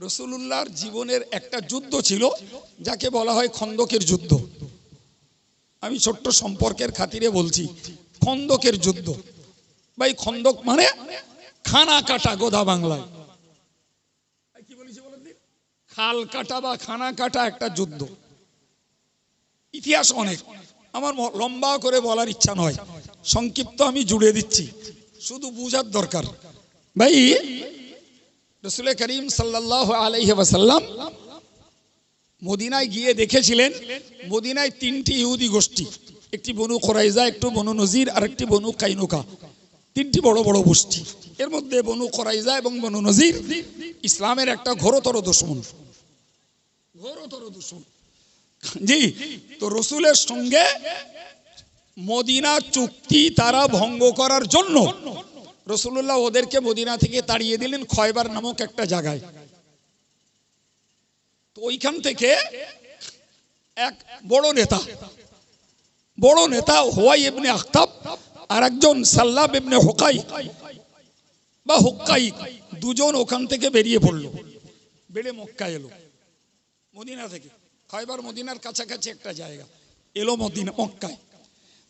রসুলুল্লাহর জীবনের একটা যুদ্ধ ছিল, যাকে বলা হয় খন্দকের যুদ্ধ। আমি ছোট্ট সম্পর্কের খাতিরে বলছি, খন্দকের যুদ্ধ। ভাই, খন্দক মানে খানা কাটা গোদা বাংলায়? খাল কাটা বা খানা কাটা একটা যুদ্ধ। ইতিহাস অনেক। আমার লম্বা করে বলার ইচ্ছা নয়। সংক্ষিপ্ত আমি জুড়ে দিচ্ছি। শুধু বুঝার দরকার। ভাই রসুল করিম সাল্লাহ আলাইহি ওয়াসাল্লাম মদিনায় গিয়ে দেখেছিলেন মদিনায় তিনটি ইহুদি গোষ্ঠী, একটি বনু খোরাইজা একটু বনু নজির আর একটি বনু কাইনুকা। তিনটি বড় বড় গোষ্ঠী। এর মধ্যে বনু খোরাইজা এবং বনু নজির ইসলামের একটা ঘোরতর দুশ্মন। ঘোরতর দুশ্মন। জি, তো রসুলের সঙ্গে মদিনা চুক্তি তারা ভঙ্গ করার জন্য রসুল্লাহ ওদেরকে মদিনা থেকে তাড়িয়ে দিলেন খয়বার নামক একটা জায়গায়। তো ওইখান থেকে এক বড় নেতা বড় নেতা হোয়াই ইবনে আখতাব আর একজন সাল্লাব ইবনে হোকাই বা হোক্কাই দুজন ওখান থেকে বেরিয়ে পড়ল। বেড়ে মক্কা এলো। মদিনা থেকে। খয়বার মদিনার কাছাকাছি একটা জায়গা। এলো মদিনা মক্কায়।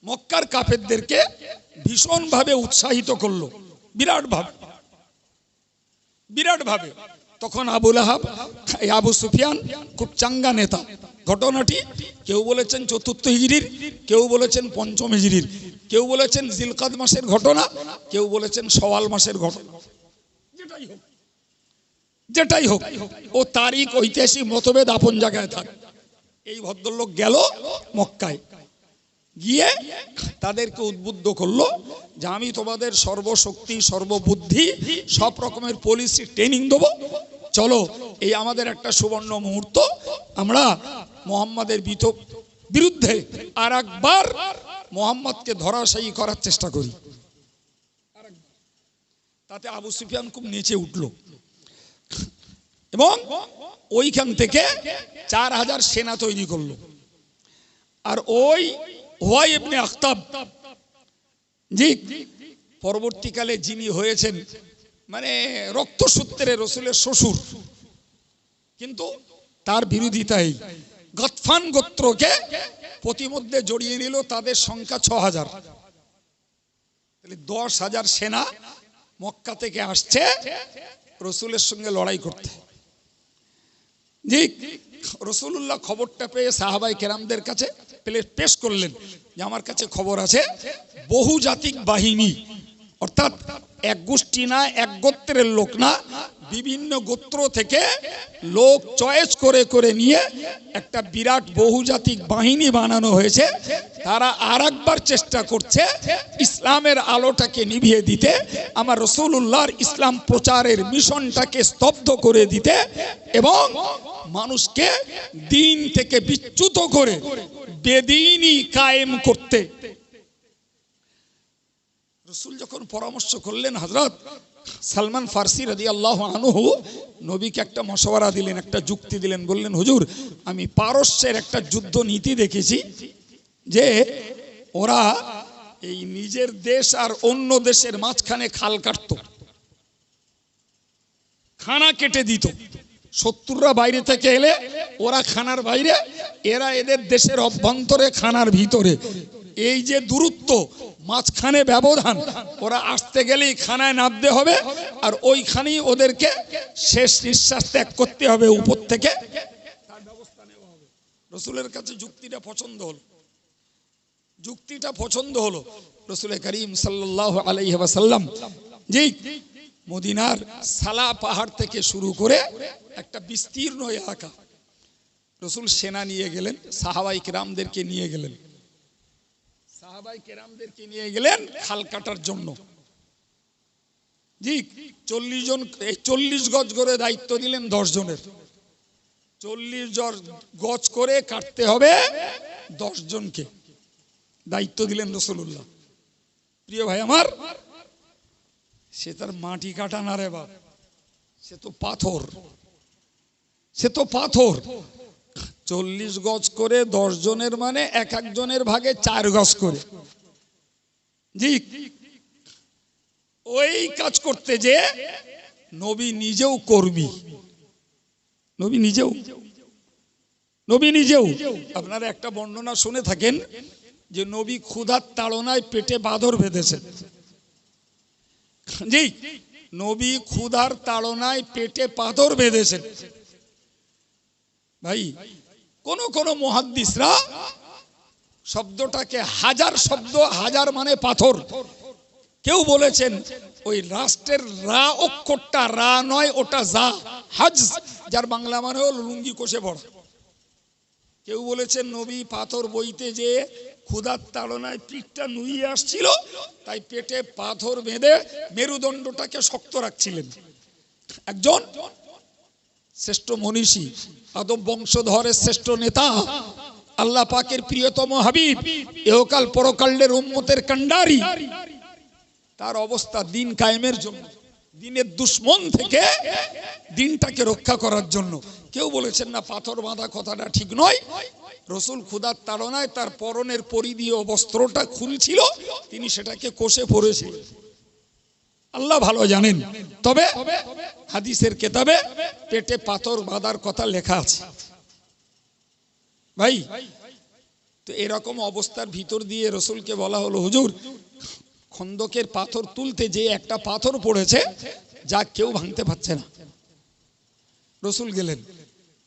মক্কার কাফেরদেরকে ভীষণভাবে উৎসাহিত করল। বিরাট ভাবে। বিরাট ভাবে। তখন আবুল আহাব আবু সুফিয়ান খুব চাঙ্গা নেতা। ঘটনাটি কেউ বলেছেন চতুর্থ হিজড়ির, কেউ বলেছেন পঞ্চম হিজড়ির, কেউ বলেছেন জিলকাদ মাসের ঘটনা, কেউ বলেছেন সওয়াল মাসের ঘটনা। যেটাই হোক। যেটাই হোক, ও তারিখ, ঐতিহাসিক মতভেদ আপন জায়গায় থাক। এই ভদ্রলোক গেল মক্কায়। গিয়ে তাদেরকে উদ্বুদ্ধ করল যে আমি তোমাদের সর্বশক্তি, সর্ববুদ্ধি, সব রকমের পলিসি ট্রেনিং দেবো। চলো, এই আমাদের একটা সুবর্ণ মুহূর্ত। আমরা মোহাম্মদের বিত- বিরুদ্ধে আর একবার মোহাম্মদকে ধরাশায়ী করার চেষ্টা করি। তাতে আবু সুফিয়ান খুব নেচে উঠল। এবং ওইখান থেকে চার হাজার সেনা তৈরি করল। আর ওই হোয়াই ইবনে আখতাব। জি, পরবর্তীকালে যিনি হয়েছেন মানে রক্তসূত্রে রসুলের শ্বশুর। কিন্তু তার বিরোধিতাই গতফান গোত্রকে প্রতিমধ্যে জড়িয়ে নিল তাদের সংখ্যা ছ হাজার। দশ হাজার সেনা মক্কা থেকে আসছে রসুলের সঙ্গে লড়াই করতে। জি রসুল্লাহ খবরটা পেয়ে সাহাবাই কেরামদের কাছে পেশ করলেন যে আমার কাছে খবর আছে, বহুজাতিক বাহিনী, অর্থাৎ এক গোষ্ঠী না, এক গোত্রের লোক না বিভিন্ন গোত্র থেকে লোক চয়েস করে করে নিয়ে একটা বিরাট বহুজাতিক বাহিনী বানানো হয়েছে। তারা আর চেষ্টা করছে ইসলামের আলোটাকে নিভিয়ে দিতে, আমার রসুল্লাহর ইসলাম প্রচারের মিশনটাকে স্তব্ধ করে দিতে এবং মানুষকে দিন থেকে বিচ্যুত করে বেদিনই কায়েম করতে। রসুল যখন পরামর্শ করলেন হজরত সালমান ফার্সি রাজি আল্লাহ আনুহু নবীকে একটা মশওয়ারা দিলেন, একটা যুক্তি দিলেন, বললেন, হুজুর, আমি পারস্যের একটা যুদ্ধ নীতি দেখেছি যে ওরা এই নিজের দেশ আর অন্য দেশের মাঝখানে খাল কাটত। খানা কেটে দিত। শত্রুরা বাইরে থেকে এলে ওরা খানার বাইরে, এরা এদের দেশের অভ্যন্তরে, খানার ভিতরে। এই যে দূরত্ব মাঝখানে ব্যবধান। ওরা আসতে গেলেই খানায় নামতে হবে, আর ওইখানেই ওদেরকে শেষ নিঃশ্বাস ত্যাগ করতে হবে উপর থেকে। রসুলের কাছে যুক্তিটা পছন্দ হলো। যুক্তিটা পছন্দ হলো। রসুল করিম সাল্লাহ আলাইসাল্লাম জি মদিনার সালা পাহাড় থেকে শুরু করে একটা বিস্তীর্ণ এলাকা, রসুল সেনা নিয়ে গেলেন, সাহাবাই কেরামদেরকে নিয়ে গেলেন। সাহাবাই কেরামদেরকে নিয়ে গেলেন খাল কাটার জন্য। জি, চল্লিশ জন চল্লিশ গজ করে দায়িত্ব দিলেন দশ জনের। চল্লিশ গজ করে কাটতে হবে দশ জনকে। দায়িত্ব দিলেন রসুল্লাহ প্রিয় ভাই আমার, সে তার মাটি কাটা না রে বাপ, সে তো পাথর। সে তো পাথর। চল্লিশ গজ করে দশ জনের মানে এক একজনের ভাগে চার গজ করে। জি। ওই কাজ করতে যে নবী নিজেও কর্মী নবী নিজেও। নবী নিজেও। আপনারা একটা বর্ণনা শুনে থাকেন যে নবী ক্ষুধার তাড়নায় পেটে বাঁদর বেঁধেছেন জি। নবী ক্ষুধার তাড়নায় পেটে পাথর বেঁধেছেন ভাই কোন কোন মহাদ্দিসরা শব্দটাকে হাজার শব্দ, হাজার মানে পাথর। কেউ বলেছেন, ওই রাষ্ট্রের রা অক্ষরটা রা নয়, ওটা যা হাজ, যার বাংলা মানে হল লুঙ্গি কষে পড়া। কেউ বলেছেন, নবী পাথর বইতে যে ক্ষুধার তাড়নায় পিঠটা নুইয়ে আসছিল, তাই পেটে পাথর বেঁধে মেরুদণ্ডটাকে শক্ত রাখছিলেন। একজন শ্রেষ্ঠ মনীষী আদম বংশধরের শ্রেষ্ঠ নেতা, আল্লাহ পাকের প্রিয়তম হাবিব, এহকাল পরকালের উম্মতের কান্ডারি তার অবস্থা দিন কায়েমের জন্য, দিনের দুশ্মন থেকে দিনটাকে রক্ষা করার জন্য। কেউ বলেছেন না, পাথর বাঁধা কথাটা ঠিক নয়। রসুল খুদার তাড়নায় তার পরনের পরিধীয় বস্ত্রটা খুলছিল, তিনি সেটাকে কষে পড়েছিলেন আল্লাহ ভালো জানেন। তবে হাদিসের কেতাবে পেটে পাথর বাঁধার কথা লেখা আছে। ভাই, তো এরকম অবস্থার ভিতর দিয়ে রসুলকে বলা হলো, হুজুর, খন্দকের পাথর তুলতে যে একটা পাথর পড়েছে, যা কেউ ভাঙতে পারছে না। রসুল গেলেন,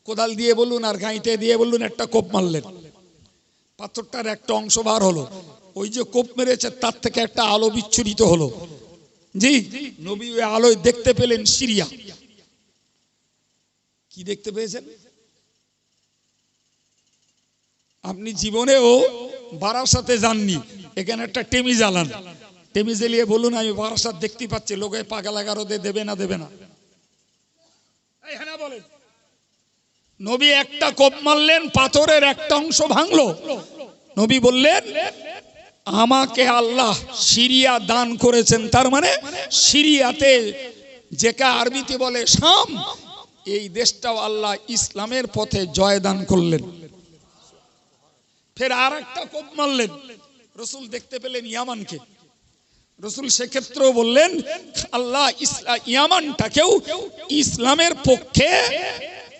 কোদাল দিয়ে বলুন আর গাঁইতে দিয়ে বলুন একটা কোপ মারলেন। পাথরটার একটা অংশ বার হলো। ওই যে কোপ মেরেছে, তার থেকে একটা আলো বিচ্ছুরিত হলো। জি। নবী আলোয় দেখতে পেলেন সিরিয়া। কি দেখতে পেয়েছেন? আপনি জীবনেও বারাসাতে যাননি। এখানে একটা টেমি জ্বালান। টেমি জ্বালিয়ে বলুন আমি বারাসাত দেখতে পাচ্ছি। লোকে পাগা লাগারো দেবে না দেবে না। বলেন। নবী একটা কোপ মারলেন পাথরের একটা অংশ ভাঙলো। নবী বললেন আমাকে আল্লাহ সিরিয়া দান করেছেন। তার মানে সিরিয়াতে যেকে আরবিতে বলে শাম, এই দেশটাও আল্লাহ ইসলামের পথে জয় দান করলেন। ফের আর একটা কোপ মারলেন। রসুল দেখতে পেলেন ইয়ামানকে। রসুল সেক্ষেত্রেও বললেন, আল্লাহ ইয়ামানটাকেও ইসলামের পক্ষে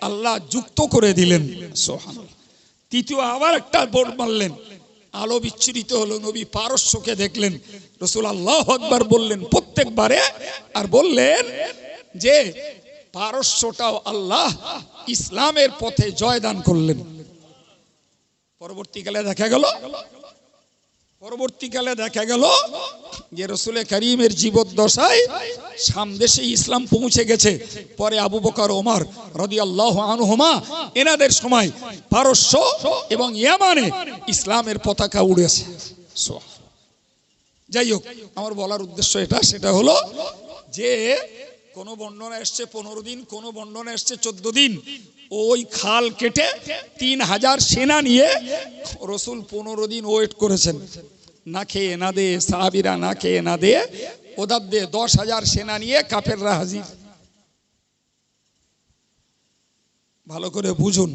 আল্লাহ যুক্ত করে দিলেন। সোহান তৃতীয় আবার একটা বোর্ড মারলেন। আলো বিচ্ছিরিত হলো, নবী পারস্যকে দেখলেন। রসুল আল্লাহ একবার বললেন, প্রত্যেকবারে, আর বললেন যে, পারস্যটাও আল্লাহ ইসলামের পথে জয়দান করলেন। পরবর্তীকালে দেখা গেল পরবর্তীকালে দেখা গেল যে রসুলের করিমের জীবদ্দশায় সামদেশে ইসলাম পৌঁছে গেছে পরে আবু বকর, ওমর রদি আল্লাহ আনহুমা এনাদের সময় পারস্য এবং ইয়ামানে ইসলামের পতাকা উড়েছে। যাই হোক, আমার বলার উদ্দেশ্য এটা, সেটা হলো যে কোন বর্ণনা এসছে পনেরো দিন, কোন বর্ণনা এসছে চোদ্দ দিন। ওই খাল কেটে তিন হাজার সেনা নিয়ে রসুল পনেরো দিন ওয়েট করেছেন। না খেয়ে না দে, সাহাবিরা না খেয়ে না দে ওদার দে, দশ হাজার সেনা নিয়ে কাফেররা হাজির। ভালো করে বুঝুন,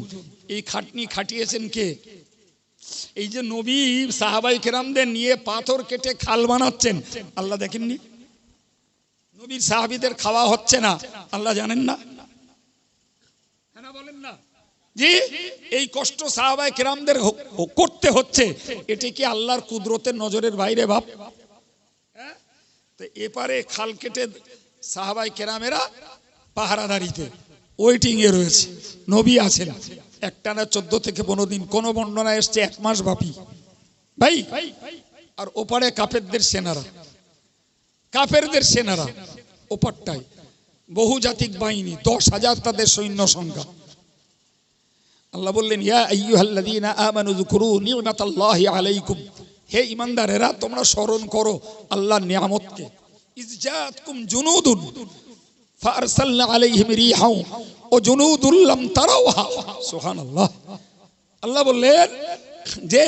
এই খাটনি খাটিয়েছেন কে? এই যে নবী সাহাবাই কেরামদের নিয়ে পাথর কেটে খাল বানাচ্ছেন, আল্লাহ দেখেননি? নবীর সাহাবিদের খাওয়া হচ্ছে না। আল্লাহ জানেন না? হ্যাঁ বলেন না। জি এই কষ্ট সাহাবাই কেরামদের করতে হচ্ছে। এটি কি আল্লাহর কুদরতের নজরের বাইরে ভাব হ্যাঁ? তো এপারে খাল কেটে সাহাবাই কেরামেরা পাহারাদারিতে ওয়েটিং এ রয়েছে। নবী আছেন। একটানা চোদ্দ থেকে পনেরো দিন। কোন বর্ণনা এসছে এক মাস ব্যাপী ভাই আর ওপারে কাপেরদের সেনারা। কাফেরদের সেনারা, ওপারটায় বহুজাতিক বাহিনী, দশ হাজার তাদের সৈন্য সংখ্যা। আল্লাহ বললেন আলাইকুম। হে ঈমানদারেরা তোমরা স্মরণ করো আল্লাহর নিয়ামতকে। ইজজাতকুম জুনুদুন ফারসালনা আলাইহিম রিহাও ও জুনুদুল লাম তারাওহা। সুবহানাল্লাহ। আল্লাহ বললেন, যে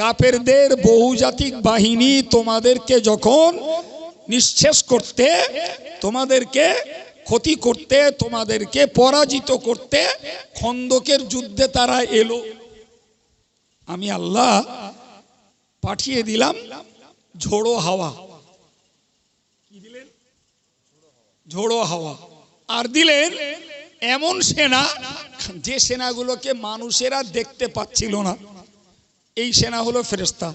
কাফেরদের বহুজাতিক বাহিনী তোমাদেরকে যখন নিঃশেষ করতে, তোমাদেরকে ক্ষতি করতে, তোমাদেরকে পরাজিত করতে খন্দকের যুদ্ধে তারা এলো। আমি আল্লাহ পাঠিয়ে দিলাম ঝোড়ো হাওয়া। ঝোড়ো হাওয়া। আর দিলেন এমন সেনা যে সেনাগুলোকে মানুষেরা দেখতে পাচ্ছিল না। এই সেনা হলো ফেরেস্তা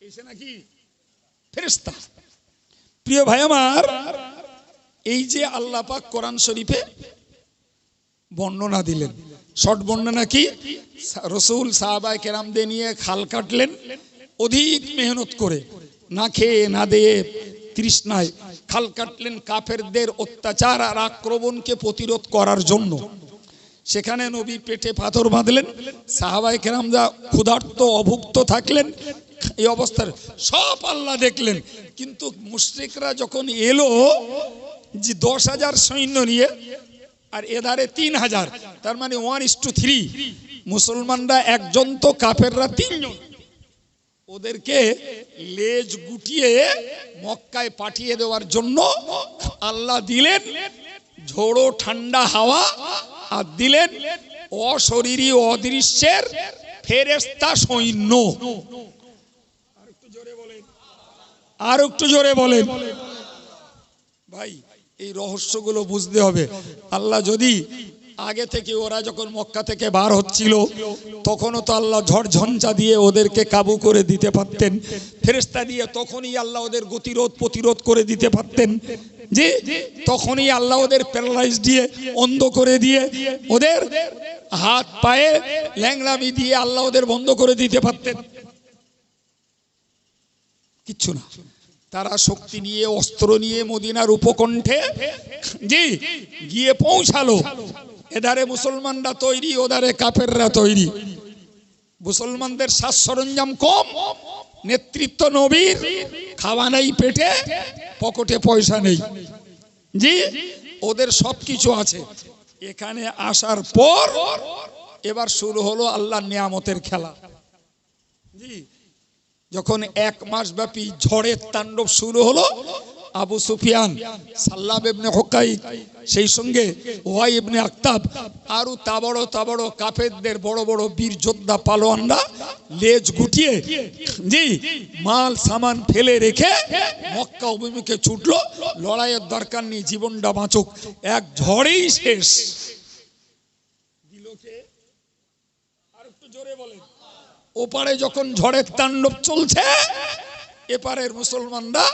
এই সেনা কি? ফেরেস্তা প্রিয় ভাই আমার, এই যে আল্লাহ পাক কোরআন শরীফে বর্ণনা দিলেন, শর্ট বর্ণনা কি রসুল সাহাবায় কেরামদের নিয়ে খাল কাটলেন, অধিক মেহনত করে, না খেয়ে, না দিয়ে, তৃষ্ণায় খাল কাটলেন কাফেরদের অত্যাচার আর আক্রমণকে প্রতিরোধ করার জন্য। সেখানে নবী পেটে পাথর বাঁধলেন সাহাবাই কেরামরা ক্ষুধার্ত, অভুক্ত থাকলেন এই অবস্থার সব আল্লাহ দেখলেন। কিন্তু মুশরিকরা যখন এলো যে দশ হাজার সৈন্য নিয়ে, আর এধারে তিন হাজার, তার মানে ওয়ান ইস টু থ্রি মুসলমানরা একজন তো কাফেররা তিনজন। ওদেরকে লেজ গুটিয়ে মক্কায় পাঠিয়ে দেওয়ার জন্য আল্লাহ দিলেন, ঝোড়ো ঠান্ডা হাওয়া, আর দিলেন অশরীরী অদৃশ্যের ফেরেস্তা সৈন্য। আর একটু জোরে বলেন। ভাই, এই রহস্যগুলো বুঝতে হবে। আল্লাহ যদি আগে থেকে ওরা যখন মক্কা থেকে বার হচ্ছিল, তখনও তো আল্লাহ ঝড় ঝঞ্ঝা দিয়ে ওদেরকে কাবু করে দিতে পারতেন। ফেরেস্তা দিয়ে তখনই আল্লাহ ওদের গতিরোধ প্রতিরোধ করে দিতে পারতেন। যে তখনই আল্লাহ ওদের প্যারালাইজ দিয়ে, অন্ধ করে দিয়ে, ওদের হাত পায়ে ল্যাংলামি দিয়ে আল্লাহ ওদের বন্ধ করে দিতে পারতেন। কিচ্ছু না। তারা শক্তি নিয়ে, অস্ত্র নিয়ে মদিনার উপকণ্ঠে জি, গিয়ে পৌঁছালো। এধারে মুসলমানরা তৈরি, ওধারে কাপেররা তৈরি। মুসলমানদের সাজ সরঞ্জাম কম, নেতৃত্ব নবীর, খাওয়া নেই পেটে, পকেটে পয়সা নেই। জি, ওদের সব কিছু আছে। এখানে আসার পর এবার শুরু হলো আল্লাহ নিয়ামতের খেলা। জি যখন এক মাস ব্যাপী ঝড়ের তাণ্ডব শুরু হলো, আবু সুফিয়ান সাল্লাব ইবনে হোকাই সেই সঙ্গে ওয়াই ইবনে আক্তাব, আরও তাবড় তাবড় কাফেরদের বড় বড় বীর যোদ্ধা পালোয়ানরা লেজ গুটিয়ে জি, মাল, সামান ফেলে রেখে মক্কা অভিমুখে ছুটলো। লড়াইয়ের দরকার নেই, জীবনটা বাঁচুক। এক ঝড়েই শেষ। দিলকে আর একটু জোরে ওপারে যখন ঝড়ের তাণ্ডব চলছে, এপারের মুসলমানরা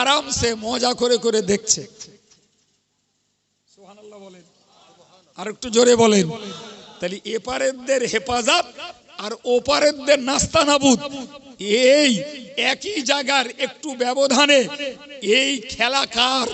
আরামসে মজা করে করে দেখছে। আর একটু জোরে বলেন। তাহলে এপারেরদের হেফাজত আর ওপারেরদের নাস্তানাবুদ, এই একই জায়গার একটু ব্যবধানে এই খেলা কার